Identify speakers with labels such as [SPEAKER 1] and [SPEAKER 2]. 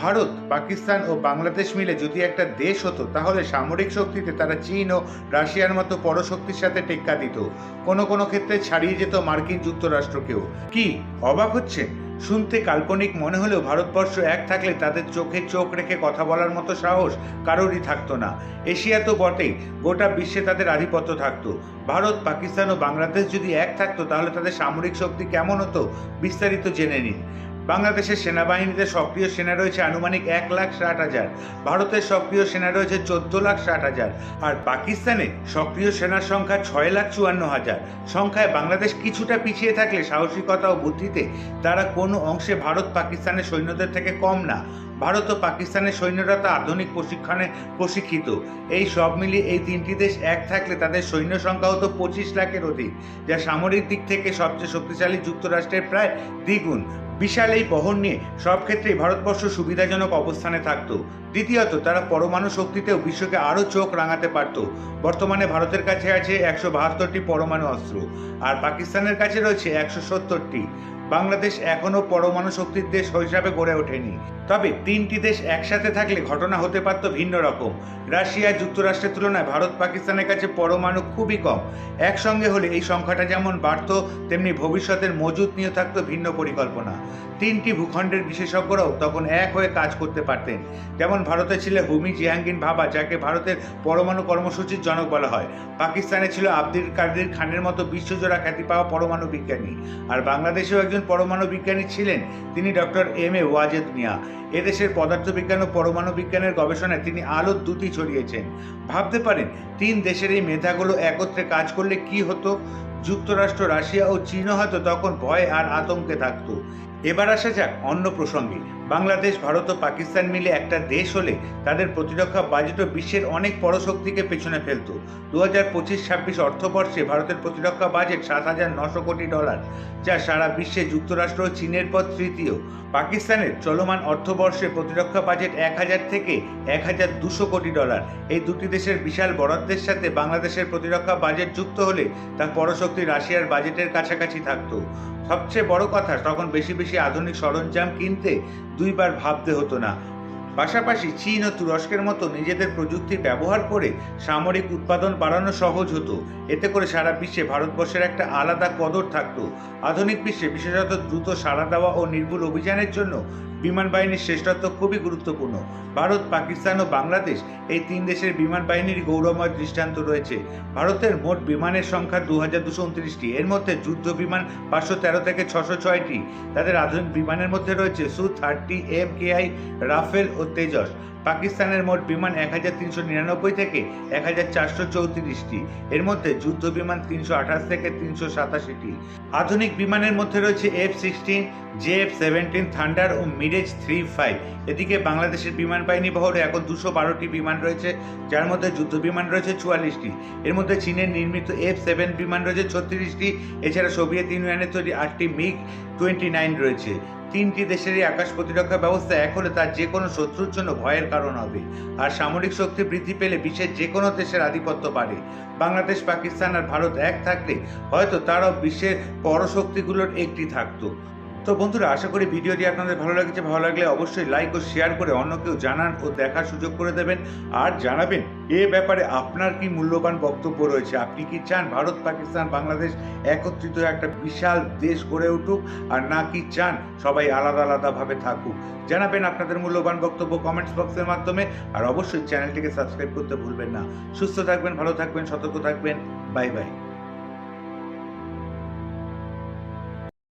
[SPEAKER 1] ভারত, পাকিস্তান ও বাংলাদেশ মিলে যদি একটা দেশ হতো, তাহলে সামরিক শক্তিতে তারা চীন ও রাশিয়ার মতো পরশক্তির সাথে টেক্কা দিত। কোনো কোনো ক্ষেত্রে ছাড়িয়ে যেত মার্কিন যুক্তরাষ্ট্রকেও কি, অবাক হচ্ছে শুনতে কাল্পনিক মনে হলেও ভারতবর্ষ এক থাকলে তাদের চোখে চোখ রেখে কথা বলার মতো সাহস কারোরই থাকতো না। এশিয়া তো বটেই, গোটা বিশ্বে তাদের আধিপত্য থাকতো। ভারত, পাকিস্তান ও বাংলাদেশ যদি এক থাকতো, তাহলে তাদের সামরিক শক্তি কেমন হতো, বিস্তারিত জেনে নিন। বাংলাদেশের সেনাবাহিনীতে সক্রিয় সেনা রয়েছে আনুমানিক এক লাখ ষাট হাজার, ভারতের সক্রিয় সেনা রয়েছে চোদ্দ লাখ ষাট হাজার, আর পাকিস্তানে সক্রিয় সেনার সংখ্যা ছয় লাখ চুয়ান্ন হাজার। সংখ্যায় বাংলাদেশ কিছুটা পিছিয়ে থাকলে সাহসিকতা ও বুদ্ধিতে তারা কোনো অংশে ভারত পাকিস্তানের সৈন্যদের থেকে কম না। ভারত ও পাকিস্তানের সৈন্যরা তো আধুনিক প্রশিক্ষণে প্রশিক্ষিত। এই সব মিলিয়ে এই তিনটি দেশ এক থাকলে তাদের সৈন্য সংখ্যা হতো পঁচিশ লাখের অধিক, যা সামরিক দিক থেকে সবচেয়ে শক্তিশালী যুক্তরাষ্ট্রের প্রায় দ্বিগুণ। বিশাল এই বহর নিয়ে সব ক্ষেত্রেই ভারতবর্ষ সুবিধাজনক অবস্থানে থাকত। দ্বিতীয়ত, তারা পরমাণু শক্তিতেও বিশ্বকে আরও চোখ রাঙাতে পারত। বর্তমানে ভারতের কাছে আছে একশো বাহাত্তরটি পরমাণু অস্ত্র, আর পাকিস্তানের কাছে রয়েছে একশো সত্তরটি। বাংলাদেশ এখনও পরমাণু শক্তির দেশ হিসাবে গড়ে ওঠেনি। তবে তিনটি দেশ একসাথে থাকলে ঘটনা হতে পারত ভিন্ন রকম। রাশিয়া যুক্তরাষ্ট্রের তুলনায় ভারত পাকিস্তানের কাছে পরমাণু খুবই কম। একসঙ্গে হলে এই সংখ্যাটা যেমন বাড়ত, তেমনি ভবিষ্যতের মজুত নিয়ে থাকত ভিন্ন পরিকল্পনা। তিনটি ভূখণ্ডের বিশেষজ্ঞরাও তখন এক হয়ে কাজ করতে পারতেন। যেমন ভারতে ছিল হুমি জিয়াঙ্গিন ভাবা যাকে ভারতের পরমাণু কর্মসূচির জনক বলা হয়। পাকিস্তানে ছিল আব্দুল কাদের খানের মতো বিশ্বজোড়া খ্যাতি পাওয়া পরমাণু বিজ্ঞানী। আর বাংলাদেশেও একজন পরমাণু বিজ্ঞানী ছিলেন, তিনি doctor M A Wazed Miah. এদেশের পদার্থবিজ্ঞান ও পরমাণু বিজ্ঞানের গবেষণায় তিনি আলোর দুটি ছড়িয়েছেন। ভাবতে পারেন, তিন দেশের এই মেধাগুলো একত্রে কাজ করলে কি হতো? যুক্তরাষ্ট্র, রাশিয়া ও চীনও হয়তো তখন ভয় আর আতঙ্কে থাকতো। এবার আসা যাক অন্য প্রসঙ্গে। বাংলাদেশ, ভারত ও পাকিস্তান মিলে একটা দেশ হলে তাদের প্রতিরক্ষা বাজেটও বিশ্বের অনেক পরশক্তিকে পেছনে ফেলত। দু হাজার পঁচিশ, ছাব্বিশ অর্থবর্ষে ভারতের প্রতিরক্ষা বাজেট সাত হাজার নশো কোটি ডলার, যা সারা বিশ্বে যুক্তরাষ্ট্র ও চীনের পর তৃতীয়। পাকিস্তানের চলমান অর্থবর্ষে প্রতিরক্ষা বাজেট এক হাজার থেকে এক হাজার দুশো কোটি ডলার। এই দুটি দেশের বিশাল বরাদ্দের সাথে বাংলাদেশের প্রতিরক্ষা বাজেট যুক্ত হলে তা পরশক্তি রাশিয়ার বাজেটের কাছাকাছি থাকতো। সবচেয়ে বড় কথা, তখন বেশি বেশি আধুনিক সরঞ্জাম কিনতে দুইবার ভাবতে হতো না। পাশাপাশি চীন ও তুরস্কের মতো নিজেদের প্রযুক্তি ব্যবহার করে সামরিক উৎপাদন বাড়ানো সহজ হতো। এতে করে সারা বিশ্বে ভারতবর্ষের একটা আলাদা কদর থাকতো। আধুনিক বিশ্বে বিশেষত দ্রুত সাড়া দেওয়া ও নির্ভুল অভিযানের জন্য বিমান বাহিনীর শ্রেষ্ঠত্ব খুবই গুরুত্বপূর্ণ। ভারত, পাকিস্তান ও বাংলাদেশ এই তিন দেশের বিমান বাহিনীর গৌরবময় দৃষ্টান্ত রয়েছে। ভারতের মোট বিমানের সংখ্যা দু হাজার দুশো উনত্রিশটি। এর মধ্যে যুদ্ধ বিমান পাঁচশো তেরো থেকে ছশো ছয়টি। তাদের আধুনিক বিমানের মধ্যে রয়েছে Su thirty M KI Rafale ও তেজস। পাকিস্তানের মোট বিমান এক হাজার তিনশো নিরানব্বই থেকে এক হাজার চারশো চৌত্রিশটি। এর মধ্যে যুদ্ধ বিমান তিনশো আঠাশ থেকে তিনশো সাতাশিটি। আধুনিক বিমানের মধ্যে রয়েছে F sixteen J F seventeen, thunder ও মিরেজ থ্রি ফাইভ। এদিকে বাংলাদেশের বিমান বাহিনী বহরে এখন দুশো বারোটি বিমান রয়েছে, যার মধ্যে যুদ্ধ বিমান রয়েছে চুয়াল্লিশটি। এর মধ্যে চীনের নির্মিত এফ সেভেন বিমান রয়েছে ছত্রিশটি, এছাড়া সোভিয়েত ইউনিয়নের তৈরি আটটি মিগ টোয়েন্টি নাইন রয়েছে। তিনটি দেশেরই আকাশ প্রতিরক্ষা ব্যবস্থা এক হলে তার যে কোনো শত্রুর জন্য ভয়ের কারণ হবে। আর সামরিক শক্তি বৃদ্ধি পেলে বিশ্বের যে কোনো দেশের আধিপত্য বাড়ে। বাংলাদেশ, পাকিস্তান আর ভারত এক থাকলে হয়তো তারাও বিশ্বের পরশক্তিগুলোর একটি থাকতো। তো বন্ধুরা, আশা করি ভিডিওটি আপনাদের ভালো লাগছে। ভালো লাগলে অবশ্যই লাইক ও শেয়ার করে অন্য কেউ জানান ও দেখার সুযোগ করে দেবেন। আর জানাবেন, এ ব্যাপারে আপনার কি মূল্যবান বক্তব্য রয়েছে? আপনি কি চান ভারত, পাকিস্তান, বাংলাদেশ একত্রিত একটা বিশাল দেশ গড়ে উঠুক? আর না কি চান সবাই আলাদা আলাদাভাবে থাকুক? জানাবেন আপনাদের মূল্যবান বক্তব্য কমেন্টস বক্সের মাধ্যমে। আর অবশ্যই চ্যানেলটিকে সাবস্ক্রাইব করতে ভুলবেন না। সুস্থ থাকবেন, ভালো থাকবেন, সতর্ক থাকবেন। Bye bye